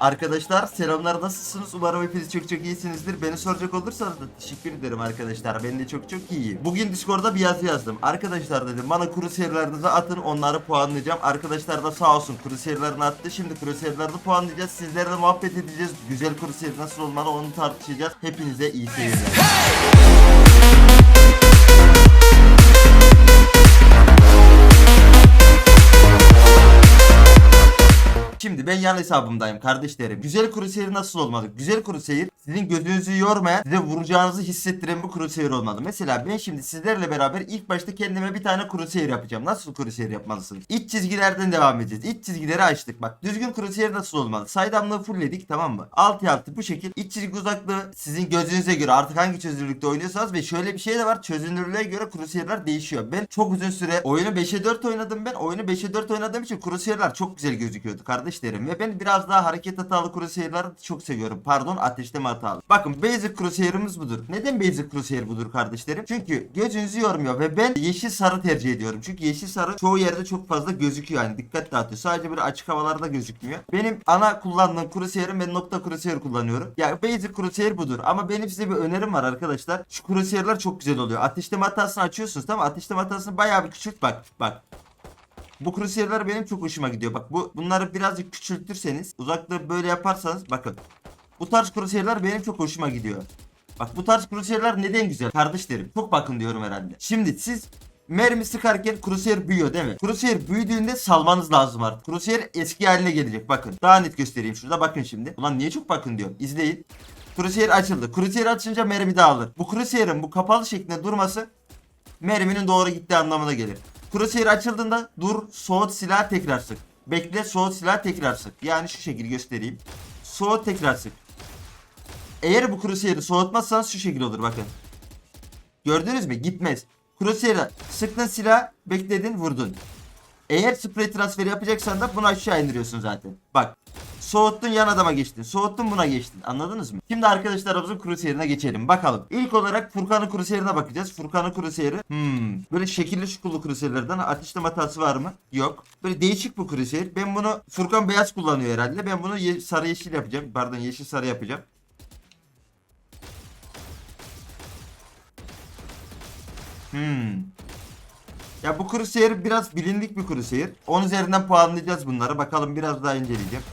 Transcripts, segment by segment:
Arkadaşlar selamlar nasılsınız? Umarım hepiniz çok çok iyisinizdir. Beni soracak olursanız da teşekkür ederim arkadaşlar. Ben de çok çok iyiyim. Bugün Discord'da bir yazı yazdım. Arkadaşlar dedim bana kuru serilerinizi atın onları puanlayacağım. Arkadaşlar da sağ olsun kuru serilerini attı. Şimdi kuru serilerini puanlayacağız. Sizlerle muhabbet edeceğiz. Güzel kuru seri nasıl olmalı onu tartışacağız. Hepinize iyi seyirler. Şimdi ben yan hesabımdayım kardeşlerim. Güzel kuru seyir nasıl olmalı? Güzel kuru seyir sizin gözünüzü yormayan, size vuracağınızı hissettiren bir seyir olmalı. Mesela ben şimdi sizlerle beraber ilk başta kendime bir tane seyir yapacağım. Nasıl seyir yapmalısınız? İç çizgilerden devam edeceğiz. İç çizgileri açtık. Bak düzgün seyir nasıl olmalı? Saydamlığı fullledik tamam mı? Alt altı bu şekil. İç çizgi uzaklığı sizin gözünüze göre artık hangi çözünürlükte oynuyorsanız ve şöyle bir şey de var. Çözünürlüğe göre kuru seyirler değişiyor. Ben çok uzun süre oyunu 5'e 4 oynadım ben. Oyunu 5'e 4 oynadığım için kuru seyirler çok güzel gözüküyordu kardeşlerim. Ve ben biraz daha hareket hatalı seyirleri çok seviyorum. Pardon ateşleme hatalı. Bakın basic seyirimiz budur. Neden basic seyir budur kardeşlerim? Çünkü gözünüzü yormuyor ve ben yeşil sarı tercih ediyorum. Çünkü yeşil sarı çoğu yerde çok fazla gözüküyor yani dikkat dağıtıyor. Sadece böyle açık havalarda gözükmüyor. Benim ana kullandığım seyirim ben nokta seyir kullanıyorum. Yani basic seyir budur. Ama benim size bir önerim var arkadaşlar. Şu seyirler çok güzel oluyor. Ateşleme hatasını açıyorsunuz tamam? Ateşleme hatasını bayağı bir küçült bak. Bak. Bu krusiyerler benim çok hoşuma gidiyor. Bak bu bunları birazcık küçültürseniz, uzaklığı böyle yaparsanız bakın. Bu tarz krusiyerler benim çok hoşuma gidiyor. Bak bu tarz krusiyerler neden güzel kardeşlerim? Çok bakın diyorum herhalde. Şimdi siz mermi sıkarken krusiyer büyüyor değil mi? Krusiyer büyüdüğünde salmanız lazım artık. Krusiyer eski haline gelecek. Bakın. Daha net göstereyim şurada. Bakın şimdi. Ulan niye çok bakın diyorum. İzleyin. Krusiyer açıldı. Krusiyer açınca mermi dağılır. Bu krusiyerin bu kapalı şeklinde durması merminin doğru gittiği anlamına gelir. Crosshair açıldığında dur soğut silah tekrar sık. Bekle soğut silah tekrar sık. Yani şu şekil göstereyim. Soğut tekrar sık. Eğer bu crosshair'ı soğutmazsanız şu şekil olur bakın. Gördünüz mü? Gitmez. Crosshair'a sıktın silah bekledin vurdun. Eğer spray transferi yapacaksan da bunu aşağı indiriyorsun zaten. Bak. Soğuttun yan adama geçtin. Soğuttun buna geçtin. Anladınız mı? Şimdi arkadaşlarımızın krusiyerine geçelim. Bakalım. İlk olarak Furkan'ın krusiyerine bakacağız. Furkan'ın krusiyeri. Hmm. Böyle şekilli şukullu krusiyerlerden ateşleme hatası var mı? Yok. Böyle değişik bu krusiyeri. Ben bunu Furkan beyaz kullanıyor herhalde. Ben bunu ye- sarı yeşil yapacağım. Pardon yeşil sarı yapacağım. Hmm. Ya bu kuru seyir biraz bilindik bir kuru seyir. 10 üzerinden puanlayacağız bunları. Bakalım biraz daha inceleyeceğim.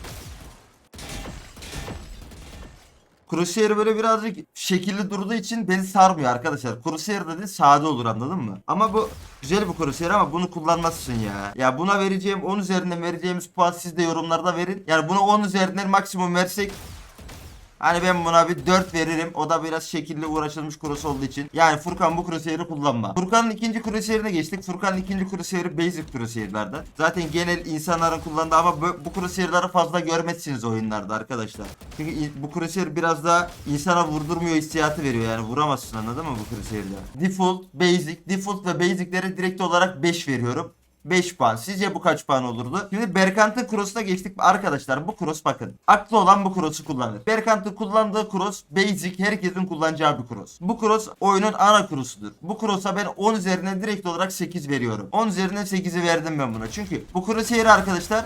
Seyir böyle birazcık şekilli durduğu için beni sarmıyor arkadaşlar. Kuru seyir dedi sade olur anladın mı? Ama bu güzel bir seyir ama bunu kullanmazsın ya. Ya buna vereceğim 10 üzerinden vereceğimiz puan siz de yorumlarda verin. Yani buna 10 üzerinden maksimum versek Hani ben buna bir 4 veririm. O da biraz şekilli uğraşılmış cross olduğu için. Yani Furkan bu crosshair'ı kullanma. Furkan'ın ikinci crosshair'ine geçtik. Furkan'ın ikinci crosshair'ı basic crosshair'lardan. Zaten genel insanların kullandığı ama bu, bu crosshair'ları fazla görmezsiniz oyunlarda arkadaşlar. Çünkü bu crosshair biraz daha insana vurdurmuyor hissiyatı veriyor. Yani vuramazsın anladın mı bu crosshair'da? Default, basic, default ve basic'lere direkt olarak 5 veriyorum. 5 puan. Sizce bu kaç puan olurdu? Şimdi Berkant'ın cross'una geçtik. Arkadaşlar bu cross bakın. Aklı olan bu cross'u kullanır. Berkant'ın kullandığı cross basic herkesin kullanacağı bir cross. Bu cross oyunun ana cross'udur. Bu cross'a ben 10 üzerine direkt olarak 8 veriyorum. 10 üzerinden 8'i verdim ben buna. Çünkü bu crosshair arkadaşlar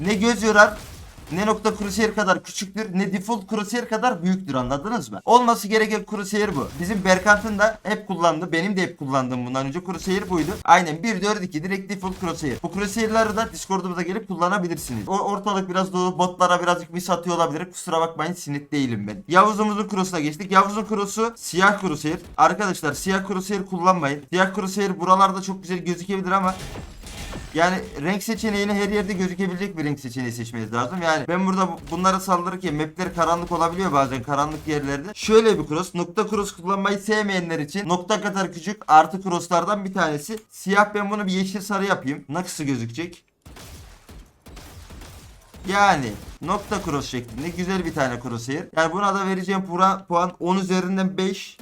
ne göz yorar ne nokta crosshair kadar küçüktür ne default crosshair kadar büyüktür anladınız mı? Olması gereken crosshair bu. Bizim Berkant'ın da hep kullandığı benim de hep kullandığım bundan önce crosshair buydu. Aynen 1 4 2 direkt default crosshair. Bu crosshair'ları da Discord'umuza gelip kullanabilirsiniz. O ortalık biraz dolu botlara birazcık mis atıyor olabilir. Kusura bakmayın sinir değilim ben. Yavuz'umuzun cross'una geçtik. Yavuz'un cross'u siyah crosshair. Arkadaşlar siyah crosshair kullanmayın. Siyah crosshair buralarda çok güzel gözükebilir ama yani renk seçeneğini her yerde gözükebilecek bir renk seçeneği seçmeniz lazım. Yani ben burada bu- bunlara saldırırken mapler karanlık olabiliyor bazen karanlık yerlerde. Şöyle bir cross. Nokta cross kullanmayı sevmeyenler için nokta kadar küçük artı crosslardan bir tanesi. Siyah ben bunu bir yeşil sarı yapayım. Nasıl gözükecek? Yani nokta cross şeklinde güzel bir tane crosshair. Yani buna da vereceğim puan, puan 10 üzerinden 5.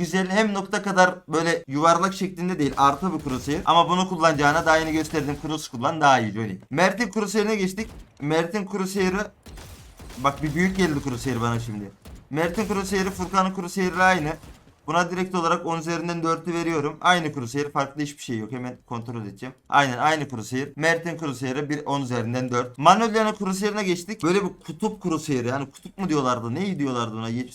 Güzel hem nokta kadar böyle yuvarlak şeklinde değil artı bir crosshair. Ama bunu kullanacağına daha yeni gösterdiğim cross kullan daha iyi Johnny. Mert'in crosshair'ine geçtik. Mert'in crosshair'ı Bak bir büyük geldi crosshair bana şimdi. Mert'in crosshair'ı Furkan'ın crosshair'ı aynı. Buna direkt olarak 10 üzerinden 4'ü veriyorum. Aynı Crusader farklı hiçbir şey yok. Hemen kontrol edeceğim. Aynen aynı Crusader. Mert'in Crusader'ı bir 10 üzerinden 4. Manolya'nın Crusader'ına geçtik. Böyle bir kutup Crusader yani kutup mu diyorlardı? Ne diyorlardı ona? Ye-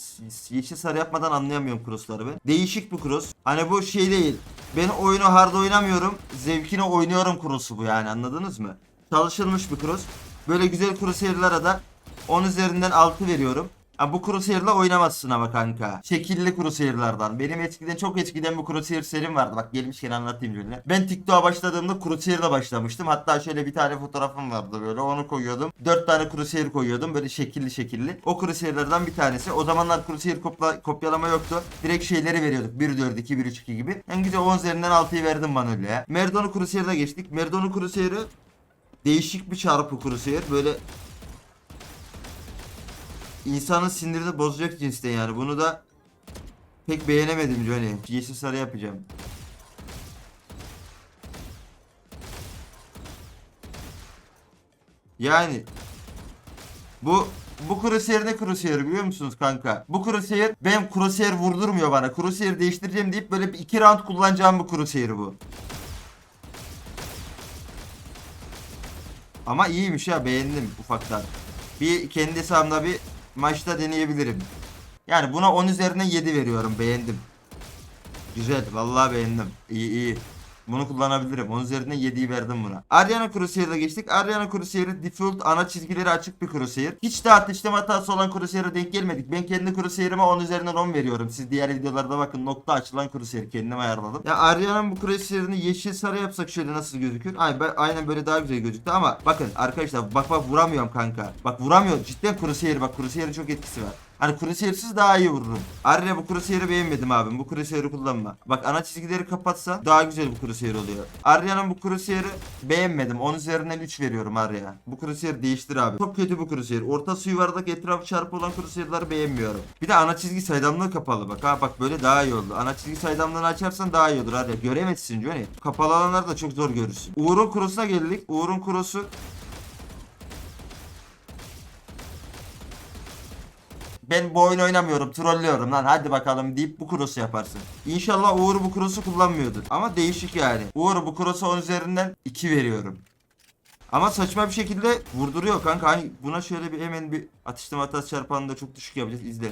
yeşil sarı yapmadan anlayamıyorum crossları ben. Değişik bir cross. Hani bu şey değil. Ben oyunu hard oynamıyorum. Zevkine oynuyorum cross'u bu yani anladınız mı? Çalışılmış bir cross. Böyle güzel Crusader'lara da 10 üzerinden 6 veriyorum. Ha, bu Crusader'la oynamazsın ama kanka. Şekilli Crusader'lardan. Benim eskiden çok eskiden bu Crusader serim vardı. Bak gelmişken anlatayım şöyle. Ben TikTok'a başladığımda Crusader'la başlamıştım. Hatta şöyle bir tane fotoğrafım vardı böyle. Onu koyuyordum. 4 tane Crusader koyuyordum. Böyle şekilli şekilli. O Crusader'lardan bir tanesi. O zamanlar Crusader kopla- kopyalama yoktu. Direkt şeyleri veriyorduk. 1.4, 2, 1.3, gibi. En güzel 10 üzerinden 6'yı verdim bana öyle ya. Merdon'u Crusader'da geçtik. Merdon'u Crusader'ı değişik bir çarpı Crusader. Böyle insanın sinirini bozacak cinste yani. Bunu da pek beğenemedim Johnny. Yeşil sarı yapacağım. Yani bu bu Crusader ne Crusader biliyor musunuz kanka? Bu Crusader benim Crusader vurdurmuyor bana. Crusader değiştireceğim deyip böyle bir iki round kullanacağım bu Crusader bu. Ama iyiymiş ya beğendim ufaktan. Bir kendi hesabımda bir maçta deneyebilirim. Yani buna 10 üzerinden 7 veriyorum beğendim. Güzel vallahi beğendim. İyi iyi. Bunu kullanabilirim. 10 üzerinden 7'yi verdim buna. Ariana Crusader'a geçtik. Ariana Crusader default ana çizgileri açık bir Crusader. Hiç de ateşleme hatası olan Crusader'a denk gelmedik. Ben kendi Crusader'ıma 10 üzerinden 10 veriyorum. Siz diğer videolarda bakın nokta açılan Crusader kendim ayarladım. Ya Ariana'nın bu Crusader'ını yeşil sarı yapsak şöyle nasıl gözükür? Ay, ben, aynen böyle daha güzel gözüktü ama bakın arkadaşlar bak bak vuramıyorum kanka. Bak vuramıyorum. Cidden Crusader bak Crusader'ın çok etkisi var. Hani Crusader'siz daha iyi vururum. Arya bu Crusader'ı beğenmedim abim. Bu Crusader'ı kullanma. Bak ana çizgileri kapatsa daha güzel bu Crusader oluyor. Arya'nın bu Crusader'ı beğenmedim. 10 üzerinden 3 veriyorum Arya. Bu Crusader değiştir abi. Çok kötü bu Crusader. Ortası yuvarlak etrafı çarpı olan Crusader'ları beğenmiyorum. Bir de ana çizgi saydamlığı kapalı bak. Ha bak böyle daha iyi oldu. Ana çizgi saydamlığını açarsan daha iyi olur Arya. Göremezsin Johnny. Kapalı alanlar da çok zor görürsün. Uğur'un Cross'una geldik. Uğur'un Cross'u ben bu oyunu oynamıyorum trollüyorum lan hadi bakalım deyip bu cross'u yaparsın. İnşallah Uğur bu cross'u kullanmıyordur. Ama değişik yani. Uğur bu cross'a 10 üzerinden 2 veriyorum. Ama saçma bir şekilde vurduruyor kanka. Hani buna şöyle bir hemen bir atıştırma hatası çarpanını da çok düşük yapacağız. İzle.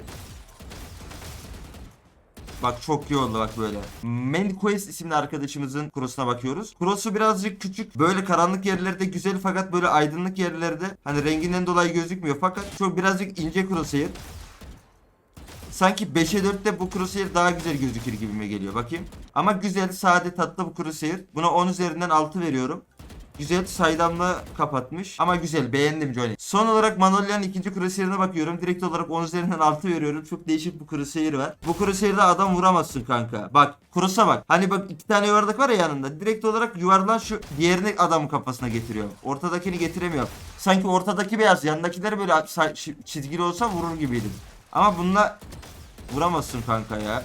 Bak çok iyi oldu bak böyle. Mandy Quest isimli arkadaşımızın cross'una bakıyoruz. Cross'u birazcık küçük. Böyle karanlık yerlerde güzel fakat böyle aydınlık yerlerde hani renginden dolayı gözükmüyor. Fakat çok birazcık ince crosshair. Sanki 5'e 4'te bu Crusader daha güzel gözükür gibime geliyor. Bakayım. Ama güzel, sade, tatlı bu Crusader. Buna 10 üzerinden 6 veriyorum. Güzel saydamla kapatmış. Ama güzel beğendim Johnny. Son olarak Manolya'nın ikinci Crusader'ına bakıyorum. Direkt olarak 10 üzerinden 6 veriyorum. Çok değişik bu Crusader var. Bu Crusader'da adam vuramazsın kanka. Bak Cross'a bak. Hani bak iki tane yuvarlak var ya yanında. Direkt olarak yuvarlan şu diğerini adamın kafasına getiriyor. Ortadakini getiremiyor. Sanki ortadaki beyaz yanındakiler böyle çizgili olsa vurur gibiydim. Ama bununla Vuramazsın kanka ya.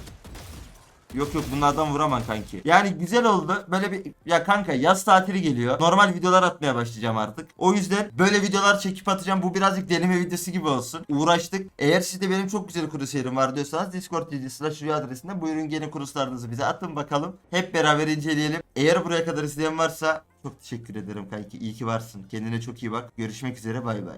Yok yok bunlardan vuramam kanki. Yani güzel oldu. Böyle bir ya kanka yaz tatili geliyor. Normal videolar atmaya başlayacağım artık. O yüzden böyle videolar çekip atacağım. Bu birazcık deneme videosu gibi olsun. Uğraştık. Eğer sizde benim çok güzel kuru serim var diyorsanız Discord slash rüya adresinde buyurun gelin kuruslarınızı bize atın bakalım. Hep beraber inceleyelim. Eğer buraya kadar izleyen varsa çok teşekkür ederim kanki. İyi ki varsın. Kendine çok iyi bak. Görüşmek üzere bay bay.